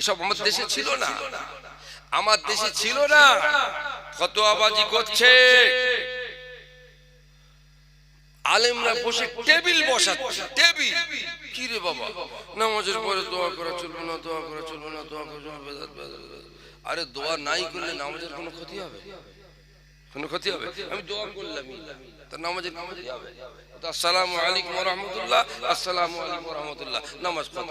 এসব আমার দেশে ছিল না। আমার দেশে ছিল না। কত আবাজি করছে। আলেমরা বসে টেবিল বসাচ্ছে টেবিল। কি রে বাবা? নামাজের পরে দোয়া করা চলবে না দোয়া করা চলবে না দোয়া করা চলবে। আরে দোয়া নাই করলে নামাজের কোনো ক্ষতি হবে? কোনো ক্ষতি হবে। আমি দোয়া করলাম তার নামাজের ক্ষতি হবে? তো আসসালামু আলাইকুম রহমতুল্লাহ। আসসালামু আলাইকুম রহমতুল্লাহ। নামাজ খতম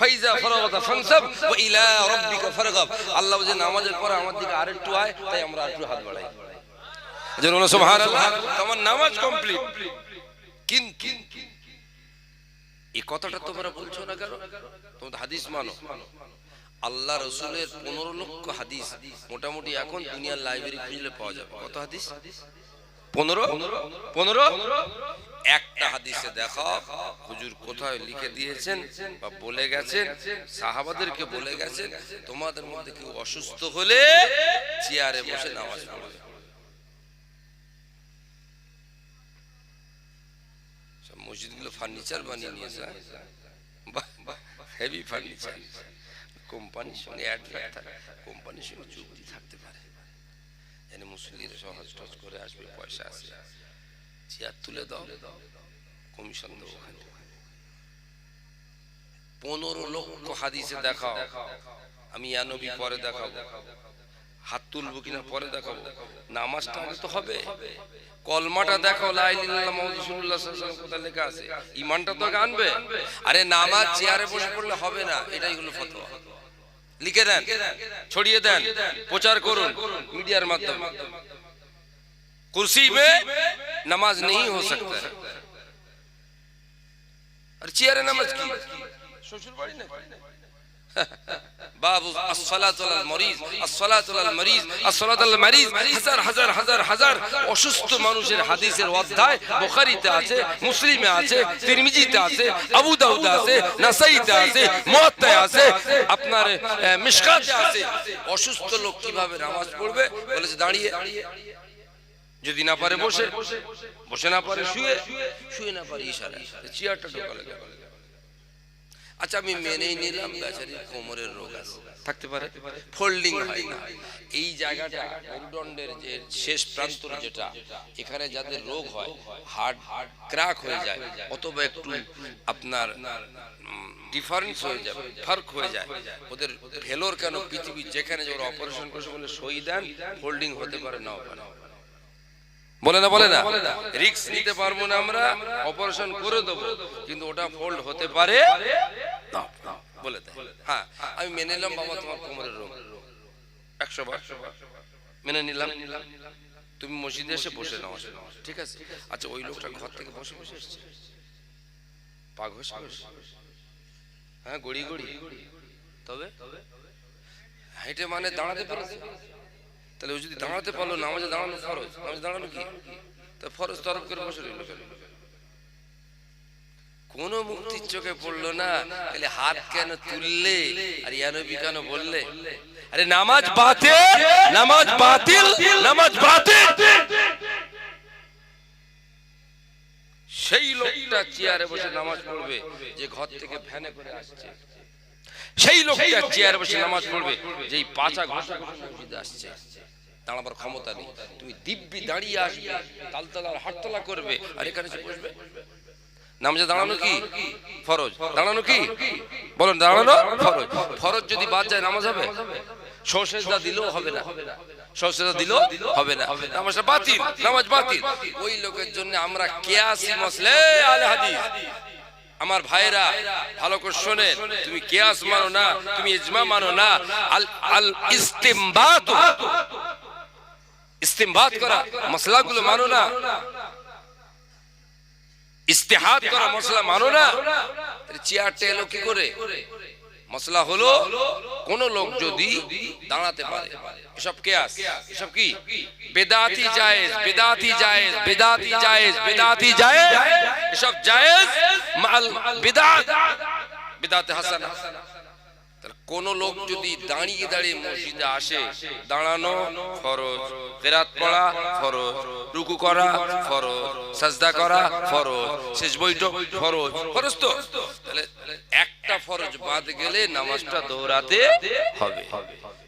ফাইজা ফরাগতা ফানসাব ওয়া ইলা রাব্বিকা ফারগাব। আল্লাহ যে নামাজের পরে আমার দিকে আরেকটু আয়, তাই আমরা আরেকটু হাত বাড়াই। যেন সুবহানাল্লাহ, তোমার নামাজ কমপ্লিট। কিন্তু এই কথাটা তোমরা বলছো না কেন? তোমরা হাদিস মানো। আল্লাহ রসুলের পনেরো লক্ষ হাদিস মোটামুটি এখন দুনিয়ার লাইব্রেরি খুঁজলে পাওয়া যাবে। কত হাদিস? পনেরো? পনেরো? একটা হাদিসে দেখা হুজুর কোথায় লিখে দিয়েছেন বা বলে গেছেন? সাহাবাদেরকে বলে গেছেন তোমাদের মধ্যে কেউ অসুস্থ হলে চেয়ারে বসে নামাজ পড়বে। সব মসজিদগুলো ফার্নিচার বানিয়ে নিয়েছে হেভি ফার্নিচার। কোম্পানির সঙ্গে অ্যাডভার্ট থাকে কোম্পানির সঙ্গে চুক্তি থাকতে পারে। এনে মুসলিরা সহজ টজ করে আসবে পয়সা আছে। চেয়ার তুলে দাও। কমিশন দেবো পনেরো লক্ষ হাদিসে দেখাও। আমি ইয়ানবি পরে দেখাবো। হাত তুলবো কিনা পরে দেখাবো। নামাজটা আগে তো হবে। কলমাটা দেখো কোথায় লেখা আছে? ইমানটা তো আনবে। আরে নামাজ চেয়ারে বসে পড়লে হবে না, এটাই হলো ফতোয়া। লিখে দেন, ছড়িয়ে দেন, প্রচার করুন, মিডিয়ার মাধ্যমে। कुर्सी में नमाज नहीं हो सकता है अरे चेयर नमाज की শ্বশুর বাড়ি না বাবু আসসালাতু আলাল মরিজ আসসালাতু আলাল মরিজ আসসালাতু আলাল মরিজ হাজার হাজার হাজার হাজার অসুস্থ মানুষের হাদিসের অধ্যায় বুখারীতে আছে মুসলিমে আছে তিরমিজিতে আছে আবু দাউদে আছে নাসাইতে আছে মুয়াত্তায় আছে আপনার আহ, মিশকাতে আছে অসুস্থ লোক কিভাবে নামাজ পড়বে বলেছে দাঁড়িয়ে যদি না পারে বসে। বসে। না পারে শুয়ে। শুয়ে। না পারে ইশারা। চেয়ারটা ঢোকালে গেল। আচ্ছা আমি মেনেই নিলাম বেচারির কোমরের রোগ আছে। থাকতে পারে? ফোল্ডিং হয়। না এই জায়গাটা মেরুদণ্ডের যে শেষ প্রান্ত যেটা এখানে যাদের রোগ হয় হার্ট ক্র্যাক হয়ে যায়। অথবা একটু আপনার ডিফারেন্স হয়ে যাবে ফার্ক হয়ে যায়। ওদের ফেলোর কেন পৃথিবী যেখানে যে ওরা অপারেশন করছে বলে সই দেন ফোল্ডিং হতে পারে। নাও পারে। বলে না বলে না। রিক্স নিতে পারব না আমরা অপারেশন করে দেবো। কিন্তু ওটা ফোল্ড হতে পারে বলে দেয়। হ্যাঁ আমি মেনে নিলাম বাবা তোমার কোমরের রোগ। একশো বার। মেনে নিলাম। তুমি মসজিদে এসে বসে নাও। ঠিক আছে? আচ্ছা ওই লোকটা ঘর থেকে বসে বসে এসছে। পা ঘষে ঘষে হ্যাঁ গড়ি গড়ি তবে? হেঁটে মানে দাঁড়াতে পেরেছে। তাহলে ও যদি দাঁড়াতে পারল, নামাজে দাঁড়ানো ফরজ। নামাজে দাঁড়ানো কি? তা ফরজ তরফ করে বসে রইল কেন? কোন মুক্তির চোখে পড়ল না। তাহলে হাত কেন তুললে? আর ইয়ানবি কেন বললে? আরে নামাজ বাতিল নামাজ বাতিল নামাজ বাতিল। সেই লোকটা চেয়ারে বসে নামাজ পড়বে, যে ঘর থেকে ভ্যানে করে আসছে। সেই লোকটা চেয়ারে বসে নামাজ পড়বে, যেই পাঁচা ঘষা ঘষা আসছে। দাঁড়াবার ক্ষমতা নেই। তুমি দিব্যি দাঁড়িয়ে আসবে, তালতলার হাটতলা করবে, আর এখানে এসে বসবে। নামাজে দাঁড়ানো কি? ফরজ। দাঁড়ানো কি? বলুন, দাঁড়ানো? ফরজ। ফরজ যদি বাদ যায়, নামাজ হবে? সরষেদা দিলেও হবে না। সরষেদা দিলেও হবে না। নামাজটা বাতিল, নামাজ বাতিল। ওই লোকের জন্য আমরা কেয়াসি মসলে আল হাদিস। আমার ভাইরা ভালো করে শোনেন। তুমি কেয়াস মানো না, তুমি ইজমা মানো না। আল আল ইস্তিমবাত ইস্তিমবাত করা, মশলাগুলো মানো না। ইস্তেহাদ করা, মশলা মানো না। চেয়ারটা এলো কি করে? মশলা হলো, কোন লোক যদি দাঁড়াতে পারে। এসব কেয়াস এসব কি? বেদাতি জায়েজ বেদাতি জায়েজ বেদাতি জায়েজ বেদাতি জায়েজ। এসব জায়েজ, মাল বিদাত। বিদাতে হাসানা। তাহলে কোন লোক যদি দাঁড়িয়ে দাঁড়িয়ে মসজিদে আসে দাঁড়ানো ফরজ। কেরাত পড়া ফরজ। রুকু করা ফরজ। সাজদা করা ফরজ। শেষ বৈঠক ফরজ। ফরজ তো? তাহলে একটা ফরজ বাদ গেলে নামাজটা দৌড়াতে হবে।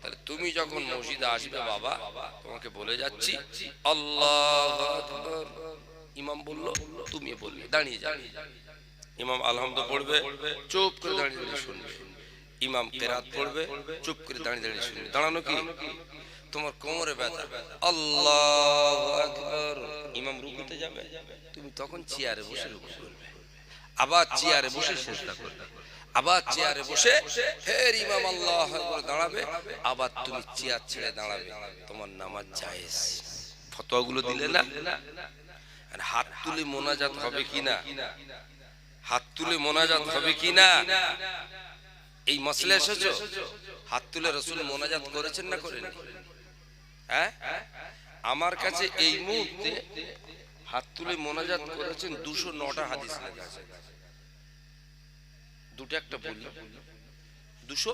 তাহলে তুমি যখন মসজিদে আসবে বাবা তোমাকে বলে যাচ্ছি আল্লাহ ইমাম বলল তুমি বললে। দাঁড়িয়ে যাবে। ইমাম আলহামদ পড়বে চুপ করে দাঁড়িয়ে শুনবে। ইমাম কেরাত পড়বে, চুপ করে দাঁড়িয়ে দাঁড়িয়ে শুনবে। দাঁড়ানো কি? তোমার কোমরে ব্যথা। আল্লাহ আকবার। ইমাম রুকুতে যাবে। তুমি তখন চেয়ারে বসে রুকু করবে। আবার চেয়ারে বসে চেষ্টা করবে। আবার চেয়ারে বসে ফের ইমাম আল্লাহ করে দাঁড়াবে। আবার তুমি চেয়ার ছেড়ে দাঁড়াবে। তোমার নামাজ জায়েজ। ফতোয়াগুলো দিলে না? আর হাত তুলে মোনাজাত হবে কিনা হাত তুলে মোনাজাত হবে কিনা এই মশলা এসেছ? হাত তুলে রসুল মোনাজাত করেছেন না করেন হ্যাঁ? আমার কাছে এই মুহূর্তে হাত তুলে মোনাজাত করেছেন দুশো নটা হাদিস লেখা আছে। দুটো একটা বলল? দুশো?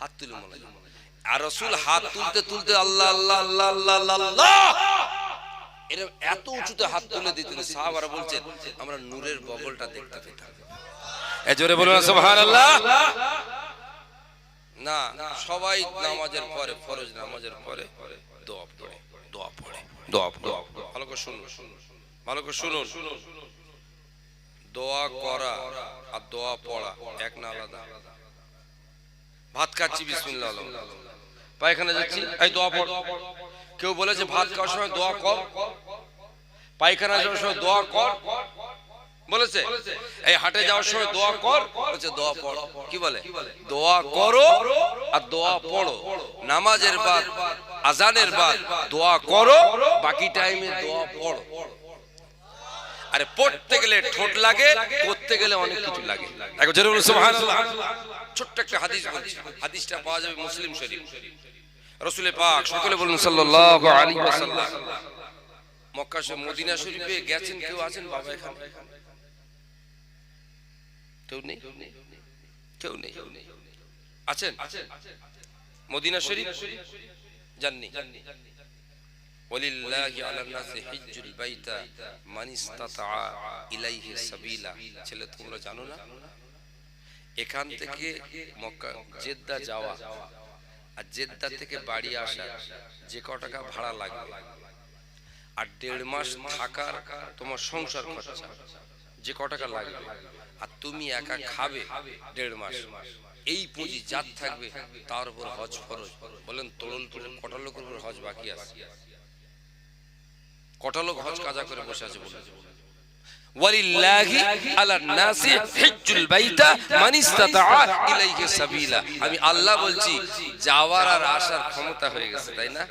হাত তুলে মোনাজাত। আর রসুল হাত তুলতে তুলতে আল্লাহ আল্লাহ আল্লাহ আল্লাহ আল্লাহ আল্লাহ এরকম এত উঁচুতে হাত তুলে দিতেন সাহাবারা বলছেন আমরা নূরের বগলটা দেখতে পেতাম। এ জোরে বলুন সুবহানাল্লাহ। না সবাই নামাজের পরে ফরজ নামাজের পরে দোয়া পড়ে দোয়া পড়ে দোয়া পড়ে ভালো করে শুনুন ভালো করে শুনুন। দোয়া করা আর দোয়া পড়া এক না আলাদা। ভাত খাচ্ছি বিসমিল্লাহ পায়খানা যাচ্ছি এই দোয়া পড়। কেউ বলেছে ভাত খাওয়ার সময় দোয়া কর। পায়খানা যাওয়ার সময় দোয়া কর। বলেছে? এই হাটে যাওয়ার সময় দোয়া কর। বলেছে দোয়া পড়ো। কি বলে? দোয়া করো আর দোয়া পড়ো। নামাজের বাদ আজানের বাদ দোয়া করো বাকি টাইমে দোয়া পড়ো। আরে পড়তে গেলে ঠোঁট লাগে করতে গেলে অনেক কিছু লাগে। একবার জোরে বলুন সুবহানাল্লাহ। ছোট্ট একটা হাদিস বলছি। হাদিসটা পাওয়া যাবে মুসলিম শরীফ। রসুলে পাক সকলে বলুন সাল্লাল্লাহু আলাইহি ওয়াসাল্লাম। মক্কা শরীফ মদিনা শরীফে গেছেন কেউ আছেন? বাবা এখানে? কেউ নেই? কেউ নেই। আছেন? মদিনা শরীফ? জাননি। ছেলে, তোমরা জানো না? এখান থেকে মক্কা, জেদ্দা যাওয়া আর জেদ্দা থেকে বাড়ি আসা যে ক টাকা ভাড়া লাগবে। আর দেড় মাস থাকার তোমার সংসার খরচা। যে ক টাকা লাগবে। আর তুমি একা খাবে দেড় মাস। এই পুঁজি যার থাকবে, তার উপর হজ ফরজ বলেন তরল কটা লোকের উপর হজ বাকি আছে? কটা লোক হজ কাজা করে বসে আছে বলে আমি আল্লাহ বলছি, যাওয়ার আর আসার ক্ষমতা হয়ে গেছে, তাই না?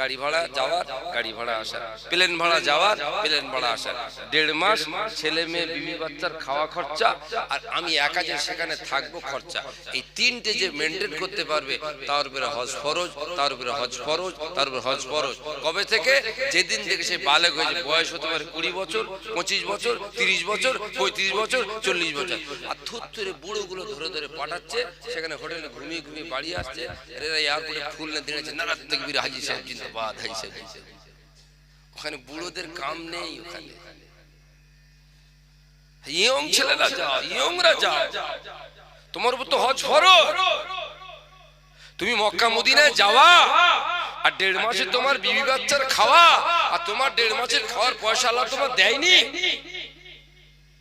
গাড়ি ভাড়া যাওয়ার গাড়ি ভাড়া আসার প্লেন ভাড়া যাওয়ার প্লেন ভাড়া আসার দেড় মাস ছেলে মেয়ে, বিবি বাচ্চার খাওয়া খরচা, আর আমি একা যে সেখানে থাকব খরচা। এই তিনটে যে মেনটেন করতে পারবে, তার উপরে হজ ফরজ, তার উপরে হজ ফরজ, তার উপরে হজ ফরজ। কবে থেকে? যেদিন থেকে সে বালেক হয়েছে, বয়স হতে পারে কুড়ি বছর, পঁচিশ বছর, তিরিশ বছর, পঁয়ত্রিশ বছর, চল্লিশ বছর। আর থুত্তুরে বুড়োগুলো ধরে ধরে পাঠাচ্ছে, সেখানে হোটেলে ঘুমিয়ে ঘুমিয়ে বাড়ি আসছে, এরা এয়ারপোর্টে ফুল না দিয়েছে নারাজ তেকবির হাজি সাহেব ওখানে বুড়োদের কাম নেই ওখানে। ইয়ং ছেলেরা যাও, ইয়ংরা যাও। তোমার উপর তো হজ ফরজ। তুমি মক্কা মদিনায় যাওয়া আর দেড় মাসে তোমার বিবি বাচ্চার খাওয়া আর তোমার দেড় মাসের খাওয়ার পয়সা আল্লাহ তোমার দেয়নি।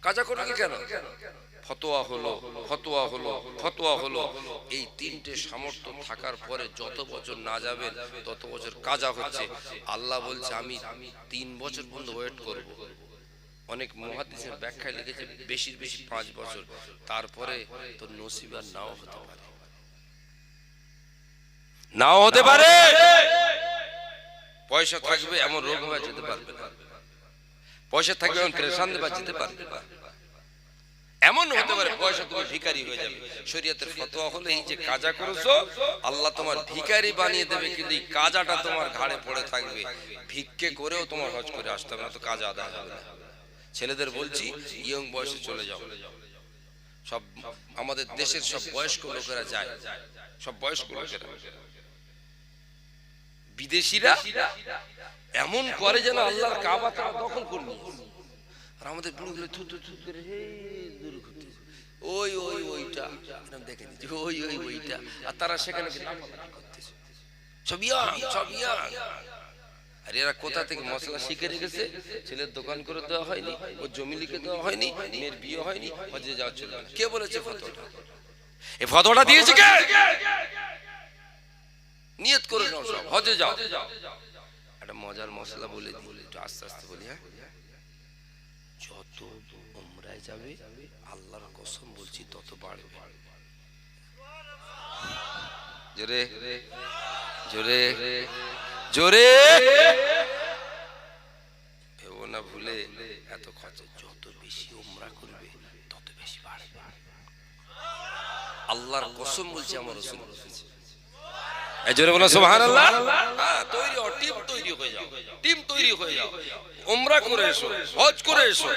কাজা করবে কেন? ফতোয়া হলো ফতোয়া হলো ফতোয়া হলো। এই তিনটে সামর্থ্য থাকার পরে যত বছর না যাবেন তত বছর কাজা হচ্ছে। আল্লাহ বলছে, আমি তিন বছর পর্যন্ত ওয়েট করব। অনেক মহাদিসের ব্যাখ্যায় লিখেছে বেশির বেশি পাঁচ বছর। তারপরে তোর নসিব আর নাও হতে পারে। নাও হতে পারে! পয়সা থাকবে এমন রোগ হয়ে যেতে পারবে না। পয়সা থাকবে এমন প্রেশান দেবা যেতে পারবে না। এমন হতে পারে পয়সা তুমি ভিকারি হয়ে যাবে। শরীয়তের ফতোয়া হলে এই যে কাজা করেছ আল্লাহ তোমার ভিকারি বানিয়ে দেবে কিন্তু এই কাজাটা তোমার ঘাড়ে পড়ে থাকবে। ভিক্ষে করেও তোমার হজ করে আসতে হবে না তো কাজা আদায় হবে না। ছেলেদের বলছি ইয়ং বয়সে চলে যাও। সব আমাদের দেশের সব বয়স্ক লোকেরা যায়। সব বয়স্ক লোকেরা। বিদেশিরা এমন করে যেন আল্লাহর কাবা তারা দখল করে নিয়েছে। আর আমাদের বুড়োগুলো থু থু থু করে, হে দূর করতেছে ওই ওই, ওইটা। এরকম দেখে নিচ্ছে ওই ওই, ওইটা। আর তারা সেখানে করতেছে। সব ইয়াং সব ইয়াং আর এরা কোথা থেকে মশলা শিখে রেখেছে? ছেলের দোকান করে দেওয়া হয়নি, ওর জমি লিখে দেওয়া হয়নি, মেয়ের বিয়ে হয়নি, হজে যাওয়া চলবে না কে বলেছে ফতোটা এই ফতোটা দিয়েছে কে? নিয়ত করে নাও সব। হজে যাও। একটা মজার মশলা বলে দিই, একটু আস্তে আস্তে বলি হ্যাঁ? যত উমরায় যাবে, আল্লাহর কসম বলছি তত বাড়বে। জোরে জোরে জোরে। ভেবো না ভুলে, এত খরচা যত বেশি উমরা করবে, তত বেশি বাড়বে। আল্লাহর কসম বলছি আমার রসুল বলেছে। জোরে বলো সুবহানাল্লাহ। হ্যাঁ তৈরি টিম তৈরি হয়ে যাও। টিম তৈরি হয়ে যাও। উমরা করে এসো হজ করে এসো।